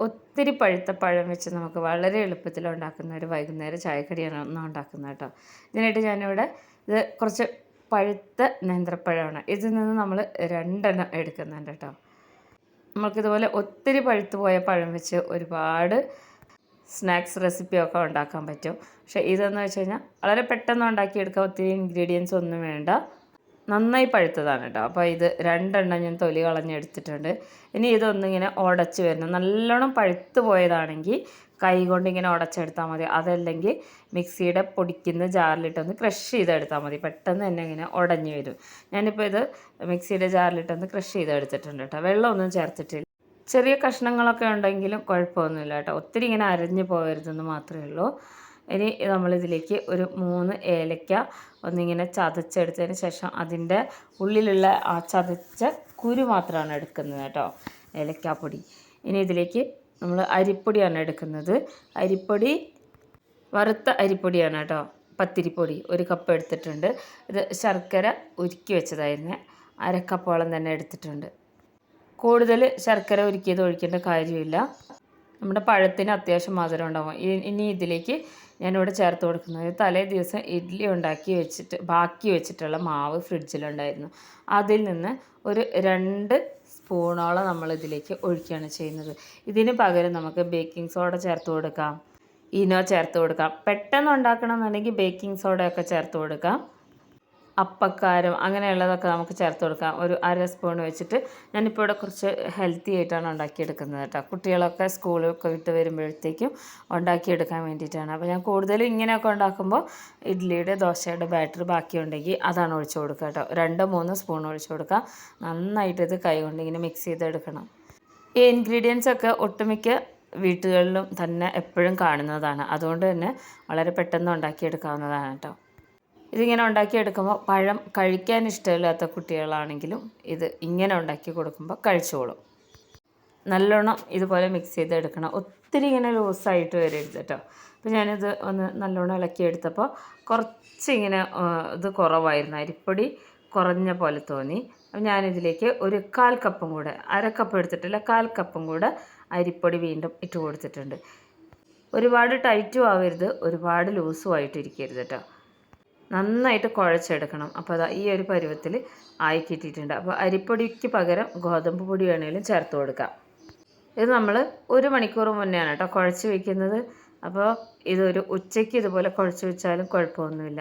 ഒത്തിരി പഴുത്ത പഴം വെച്ച് നമുക്ക് വളരെ എളുപ്പത്തിൽ ഉണ്ടാക്കുന്ന ഒരു വൈകുന്നേര ചായക്കടിയാണ് ഒന്നും ഉണ്ടാക്കുന്നത് കേട്ടോ. ഇതിനായിട്ട് ഞാനിവിടെ ഇത് കുറച്ച് പഴുത്ത നേന്ത്രപ്പഴമാണ്. ഇതിൽ നിന്ന് നമ്മൾ രണ്ടെണ്ണം എടുക്കുന്നുണ്ട് കേട്ടോ. നമുക്കിതുപോലെ ഒത്തിരി പഴുത്തു പോയ പഴം വെച്ച് ഒരുപാട് സ്നാക്സ് റെസിപ്പിയൊക്കെ ഉണ്ടാക്കാൻ പറ്റും. പക്ഷേ ഇതെന്ന് വെച്ച് കഴിഞ്ഞാൽ വളരെ പെട്ടെന്ന് ഉണ്ടാക്കിയെടുക്കാൻ ഒത്തിരി ഇൻഗ്രീഡിയൻസ് ഒന്നും വേണ്ട. നന്നായി പഴുത്തതാണ് കേട്ടോ അപ്പോൾ ഇത് രണ്ടെണ്ണം ഞാൻ തൊലി കളഞ്ഞെടുത്തിട്ടുണ്ട്. ഇനി ഇതൊന്നിങ്ങനെ ഉടച്ച് വരണം. നല്ലോണം പഴുത്ത് പോയതാണെങ്കിൽ കൈ കൊണ്ട് ഇങ്ങനെ ഉടച്ചെടുത്താൽ മതി. അതല്ലെങ്കിൽ മിക്സിയുടെ പൊടിക്കുന്ന ജാറിലിട്ടൊന്ന് ക്രഷ് ചെയ്തെടുത്താൽ മതി. പെട്ടെന്ന് തന്നെ ഇങ്ങനെ ഉടഞ്ഞു വരും. ഞാനിപ്പോൾ ഇത് മിക്സിയുടെ ജാറിലിട്ടൊന്ന് ക്രഷ് ചെയ്തെടുത്തിട്ടുണ്ട് കേട്ടോ വെള്ളമൊന്നും ചേർത്തിട്ടില്ല. ചെറിയ കഷ്ണങ്ങളൊക്കെ ഉണ്ടെങ്കിലും കുഴപ്പമൊന്നുമില്ല കേട്ടോ ഒത്തിരി ഇങ്ങനെ അരഞ്ഞു പോകരുതെന്ന് മാത്രമേ ഉള്ളൂ. ഇനി നമ്മളിതിലേക്ക് ഒരു മൂന്ന് ഏലക്ക ഒന്നിങ്ങനെ ചതച്ചെടുത്തതിന് ശേഷം അതിന്റെ ഉള്ളിലുള്ള ആ ചതച്ച കുരു മാത്രമാണ് എടുക്കുന്നത് കേട്ടോ ഏലക്കാപ്പൊടി. ഇനി ഇതിലേക്ക് നമ്മൾ അരിപ്പൊടിയാണ് എടുക്കുന്നത്. അരിപ്പൊടി വറുത്ത അരിപ്പൊടിയാണ് കേട്ടോ പത്തിരിപ്പൊടി ഒരു കപ്പ് എടുത്തിട്ടുണ്ട്. ഇത് ശർക്കര ഉരുക്കി വെച്ചതായിരുന്നു അരക്കപ്പോളം തന്നെ എടുത്തിട്ടുണ്ട്. കൂടുതൽ ശർക്കര ഉരുക്കിയത് ഒഴിക്കേണ്ട കാര്യമില്ല. നമ്മുടെ പഴത്തിന് അത്യാവശ്യം മധുരം ഉണ്ടാവും. ഇനി ഇതിലേക്ക് ഞാനിവിടെ ചേർത്ത് കൊടുക്കുന്നത് തലേ ദിവസം ഇഡ്ഡലി ഉണ്ടാക്കി വെച്ചിട്ട് ബാക്കി വെച്ചിട്ടുള്ള മാവ് ഫ്രിഡ്ജിലുണ്ടായിരുന്നു. അതിൽ നിന്ന് ഒരു രണ്ട് സ്പൂണോളം നമ്മൾ ഇതിലേക്ക് ഒഴിക്കുകയാണ് ചെയ്യുന്നത്. ഇതിന് പകരം നമുക്ക് ബേക്കിംഗ് സോഡ ചേർത്ത് കൊടുക്കാം. ഇനോ ചേർത്ത് കൊടുക്കാം. പെട്ടെന്ന് ഉണ്ടാക്കണമെന്നുണ്ടെങ്കിൽ ബേക്കിംഗ് സോഡയൊക്കെ ചേർത്ത് കൊടുക്കാം. അപ്പക്കാരം അങ്ങനെയുള്ളതൊക്കെ നമുക്ക് ചേർത്ത് കൊടുക്കാം. ഒരു അര സ്പൂൺ വെച്ചിട്ട് ഞാനിപ്പോൾ ഇവിടെ കുറച്ച് ഹെൽത്തി ആയിട്ടാണ് ഉണ്ടാക്കിയെടുക്കുന്നത് കേട്ടോ. കുട്ടികളൊക്കെ സ്കൂളൊക്കെ വിട്ട് വരുമ്പോഴത്തേക്കും ഉണ്ടാക്കിയെടുക്കാൻ വേണ്ടിയിട്ടാണ്. അപ്പോൾ ഞാൻ കൂടുതലും ഇങ്ങനെയൊക്കെ ഉണ്ടാക്കുമ്പോൾ ഇഡ്ഡലിയുടെ ദോശയുടെ ബാറ്റർ ബാക്കിയുണ്ടെങ്കിൽ അതാണ് ഒഴിച്ചു കൊടുക്കുക കേട്ടോ. രണ്ടോ മൂന്നോ സ്പൂൺ ഒഴിച്ചു കൊടുക്കുക നന്നായിട്ട് ഇത് കൈ കൊണ്ട് ഇങ്ങനെ മിക്സ് ചെയ്തെടുക്കണം. ഈ ഇൻഗ്രീഡിയൻസ് ഒക്കെ ഒട്ടുമിക്ക വീട്ടുകളിലും തന്നെ എപ്പോഴും കാണുന്നതാണ്. അതുകൊണ്ട് തന്നെ വളരെ പെട്ടെന്ന് ഉണ്ടാക്കിയെടുക്കാവുന്നതാണ് കേട്ടോ. ഇതിങ്ങനെ ഉണ്ടാക്കിയെടുക്കുമ്പോൾ പഴം കഴിക്കാൻ ഇഷ്ടമില്ലാത്ത കുട്ടികളാണെങ്കിലും ഇത് ഇങ്ങനെ ഉണ്ടാക്കി കൊടുക്കുമ്പോൾ കഴിച്ചോളും. നല്ലോണം ഇതുപോലെ മിക്സ് ചെയ്തെടുക്കണം. ഒത്തിരി ഇങ്ങനെ ലൂസായിട്ട് വരരുത് കേട്ടോ. അപ്പോൾ ഞാനിത് ഒന്ന് നല്ലോണം ഇളക്കിയെടുത്തപ്പോൾ കുറച്ച് ഇങ്ങനെ ഇത് കുറവായിരുന്നു. അരിപ്പൊടി കുറഞ്ഞ പോലെ തോന്നി. അപ്പം ഞാനിതിലേക്ക് ഒരു കാൽ കപ്പും കൂടെ അര കപ്പ് എടുത്തിട്ടില്ല കാൽ കപ്പും കൂടെ അരിപ്പൊടി വീണ്ടും ഇട്ട് കൊടുത്തിട്ടുണ്ട്. ഒരുപാട് ടൈറ്റും ആവരുത് ഒരുപാട് ലൂസും ആയിട്ടിരിക്കരുത് കേട്ടോ. നന്നായിട്ട് കുഴച്ചെടുക്കണം. അപ്പോൾ അതാ ഈ ഒരു പരുവത്തിൽ ആയി കിട്ടിയിട്ടുണ്ട്. അപ്പോൾ അരിപ്പൊടിക്ക് പകരം ഗോതമ്പ് പൊടി വേണമെങ്കിലും ചേർത്ത് കൊടുക്കാം. ഇത് നമ്മൾ ഒരു മണിക്കൂർ മുന്നെയാണ് കേട്ടോ കുഴച്ച് വയ്ക്കുന്നത് അപ്പോൾ ഇതൊരു ഉച്ചയ്ക്ക് ഇതുപോലെ കുഴച്ച് വെച്ചാലും കുഴപ്പമൊന്നുമില്ല.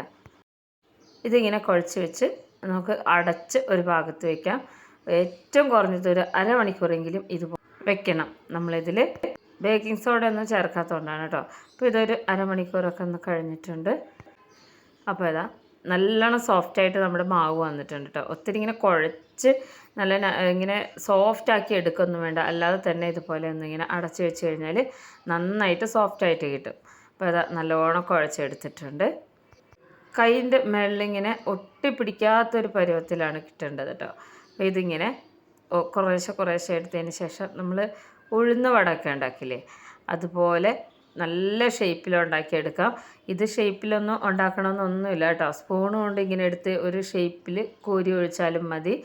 ഇതിങ്ങനെ കുഴച്ച് വെച്ച് നമുക്ക് അടച്ച് ഒരു ഭാഗത്ത് വയ്ക്കാം ഏറ്റവും കുറഞ്ഞത് ഒരു അരമണിക്കൂറെങ്കിലും ഇത് വെക്കണം. നമ്മളിതിൽ ബേക്കിംഗ് സോഡ ഒന്നും ചേർക്കാത്തതുകൊണ്ടാണ് കേട്ടോ. അപ്പോൾ ഇതൊരു അരമണിക്കൂറൊക്കെ ഒന്ന് കഴിഞ്ഞിട്ടുണ്ട്. അപ്പോൾ ഇതാ നല്ലോണം സോഫ്റ്റായിട്ട് നമ്മുടെ മാവ് വന്നിട്ടുണ്ട് കേട്ടോ ഒത്തിരി ഇങ്ങനെ കുഴച്ച് നല്ല ഇങ്ങനെ സോഫ്റ്റ് ആക്കി എടുക്കൊന്നും വേണ്ട. അല്ലാതെ തന്നെ ഇതുപോലെ ഒന്നിങ്ങനെ അടച്ചു വെച്ച് കഴിഞ്ഞാൽ നന്നായിട്ട് സോഫ്റ്റായിട്ട് കിട്ടും. അപ്പോൾ അത് നല്ലോണം കുഴച്ചെടുത്തിട്ടുണ്ട്. കൈന്റെ മേളിലിങ്ങനെ ഒട്ടിപ്പിടിക്കാത്തൊരു പരുവത്തിലാണ് കിട്ടേണ്ടത് കേട്ടോ അപ്പോൾ ഇതിങ്ങനെ കുറേശ്ശെ കുറേശ്ശെ എടുത്തതിന് ശേഷം നമ്മൾ ഉഴുന്ന് വടക്കേണ്ടാക്കില്ലേ അതുപോലെ നല്ല ഷേപ്പിൽ ഉണ്ടാക്കിയെടുക്കാം. ഇത് ഷേപ്പിലൊന്നും ഉണ്ടാക്കണമെന്നൊന്നുമില്ല കേട്ടോ. സ്പൂൺ കൊണ്ട് ഇങ്ങനെ എടുത്ത് ഒരു ഷേപ്പിൽ കോരി ഒഴിച്ചാലും മതി.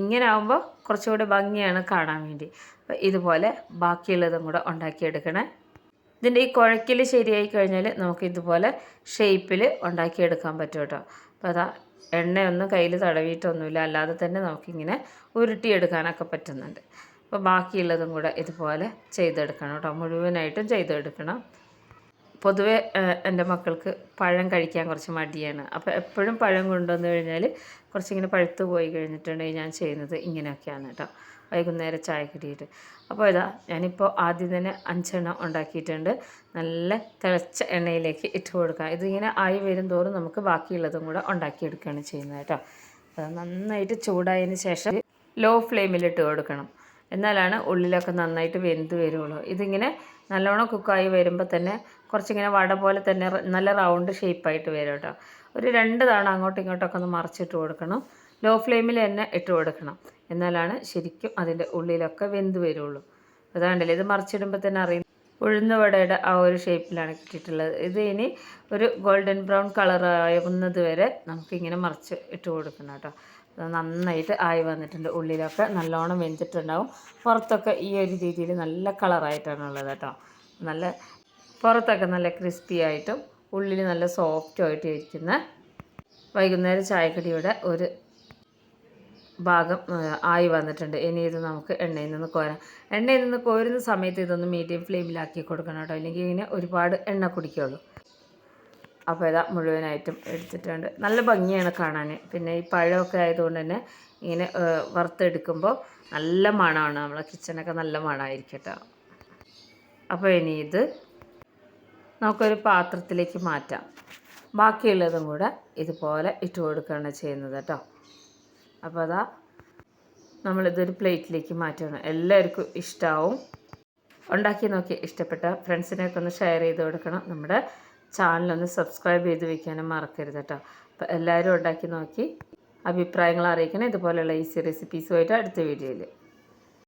ഇങ്ങനെ ആകുമ്പോൾ കുറച്ചുകൂടി ഭംഗിയാണ് കാണാൻ വേണ്ടി. അപ്പോൾ ഇതുപോലെ ബാക്കിയുള്ളതും കൂടെ ഉണ്ടാക്കിയെടുക്കണേ. ഇതിന്റെ ഈ കുഴക്കിൽ ശരിയായി കഴിഞ്ഞാൽ നമുക്ക് ഇതുപോലെ ഷേപ്പിൽ ഉണ്ടാക്കിയെടുക്കാൻ പറ്റും കേട്ടോ. അപ്പോൾ അതാ എണ്ണയൊന്നും കയ്യിൽ തടവിയിട്ടൊന്നുമില്ല അല്ലാതെ തന്നെ നമുക്കിങ്ങനെ ഉരുട്ടിയെടുക്കാനൊക്കെ പറ്റുന്നുണ്ട്. അപ്പോൾ ബാക്കിയുള്ളതും കൂടെ ഇതുപോലെ ചെയ്തെടുക്കണം കേട്ടോ. മുഴുവനായിട്ടും ചെയ്തെടുക്കണം. പൊതുവേ എന്റെ മക്കൾക്ക് പഴം കഴിക്കാൻ കുറച്ച് മടിയാണ്. അപ്പോൾ എപ്പോഴും പഴം കൊണ്ടുവന്നു കഴിഞ്ഞാൽ കുറച്ചിങ്ങനെ പഴുത്ത് പോയി കഴിഞ്ഞിട്ടുണ്ടെങ്കിൽ ഞാൻ ചെയ്യുന്നത് ഇങ്ങനെയൊക്കെയാണ് കേട്ടോ. വൈകുന്നേരം ചായ കിട്ടിയിട്ട് അപ്പോൾ ഇതാ ഞാനിപ്പോൾ ആദ്യം തന്നെ അഞ്ചെണ്ണം ഉണ്ടാക്കിയിട്ടുണ്ട്. നല്ല തിളച്ച എണ്ണയിലേക്ക് ഇട്ട് കൊടുക്കാം. ഇതിങ്ങനെ ആയി വരും തോറും നമുക്ക് ബാക്കിയുള്ളതും കൂടെ ഉണ്ടാക്കിയെടുക്കുകയാണ് ചെയ്യുന്നത് കേട്ടോ. നന്നായിട്ട് ചൂടായതിന് ശേഷം ലോ ഫ്ലെയിമിലിട്ട് കൊടുക്കണം. എന്നാലാണ് ഉള്ളിലൊക്കെ നന്നായിട്ട് വെന്ത് വരുള്ളൂ. ഇതിങ്ങനെ നല്ലോണം കുക്കായി വരുമ്പോൾ തന്നെ കുറച്ചിങ്ങനെ വട പോലെ തന്നെ നല്ല റൗണ്ട് ഷേപ്പായിട്ട് വരും കേട്ടോ ഒരു രണ്ട് തവണ അങ്ങോട്ടും ഇങ്ങോട്ടൊക്കെ ഒന്ന് മറിച്ചിട്ട് കൊടുക്കണം. ലോ ഫ്ലെയിമിൽ തന്നെ ഇട്ട് കൊടുക്കണം. എന്നാലാണ് ശരിക്കും അതിന്റെ ഉള്ളിലൊക്കെ വെന്ത് വരുള്ളൂ. അതാണ്ടല്ലേ ഇത് മറിച്ചിടുമ്പോൾ തന്നെ അറിയും ഉഴുന്ന വടയുടെ ആ ഒരു ഷേപ്പിലാണ് കിട്ടിയിട്ടുള്ളത്. ഇത് ഇനി ഒരു ഗോൾഡൻ ബ്രൗൺ കളർ വരെ നമുക്കിങ്ങനെ മറിച്ച് ഇട്ട് കൊടുക്കണം കേട്ടോ. നന്നായിട്ട് ആയി വന്നിട്ടുണ്ട്. ഉള്ളിലൊക്കെ നല്ലോണം വെന്തിട്ടുണ്ടാവും. പുറത്തൊക്കെ ഈ ഒരു രീതിയിൽ നല്ല കളറായിട്ടാണ് ഉള്ളത് കേട്ടോ. നല്ല പുറത്തൊക്കെ നല്ല ക്രിസ്പി ആയിട്ടും ഉള്ളിൽ നല്ല സോഫ്റ്റുമായിട്ട് ഇരിക്കുന്ന വൈകുന്നേരം ചായക്കടിയുടെ ഒരു ഭാഗം ആയി വന്നിട്ടുണ്ട്. ഇനി ഇത് നമുക്ക് എണ്ണയിൽ നിന്ന് കോരാം. എണ്ണയിൽ നിന്ന് കോരുന്ന സമയത്ത് ഇതൊന്ന് മീഡിയം ഫ്ലെയിമിലാക്കി കൊടുക്കണം കേട്ടോ. അല്ലെങ്കിൽ ഇങ്ങനെ ഒരുപാട് എണ്ണ കുടിക്കുള്ളൂ. അപ്പോൾ ഇതാ മുഴുവനായിട്ടും എടുത്തിട്ടുണ്ട്. നല്ല ഭംഗിയാണ് കാണാൻ. പിന്നെ ഈ പഴമൊക്കെ ആയതുകൊണ്ട് തന്നെ ഇങ്ങനെ വറുത്തെടുക്കുമ്പോൾ നല്ല മണമാണ്. നമ്മളെ കിച്ചണൊക്കെ നല്ല മണമായിരിക്കും കേട്ടോ. അപ്പോൾ ഇനി ഇത് നമുക്കൊരു പാത്രത്തിലേക്ക് മാറ്റാം. ബാക്കിയുള്ളതും കൂടെ ഇതുപോലെ ഇട്ട് കൊടുക്കുകയാണ് ചെയ്യുന്നത് കേട്ടോ. അപ്പോൾ അതാ നമ്മളിതൊരു പ്ലേറ്റിലേക്ക് മാറ്റണം എല്ലാവർക്കും ഇഷ്ടമാവും ഉണ്ടാക്കി നോക്കി ഇഷ്ടപ്പെട്ട ഫ്രണ്ട്സിനെയൊക്കെ ഒന്ന് ഷെയർ ചെയ്ത് കൊടുക്കണം. നമ്മുടെ ചാനലൊന്ന് സബ്സ്ക്രൈബ് ചെയ്ത് വയ്ക്കാനും മറക്കരുത് കേട്ടോ. അപ്പോൾ എല്ലാവരും ഉണ്ടാക്കി നോക്കി അഭിപ്രായങ്ങൾ അറിയിക്കണം. ഇതുപോലെയുള്ള ഈസി റെസിപ്പീസുമായിട്ട് അടുത്ത വീഡിയോയിൽ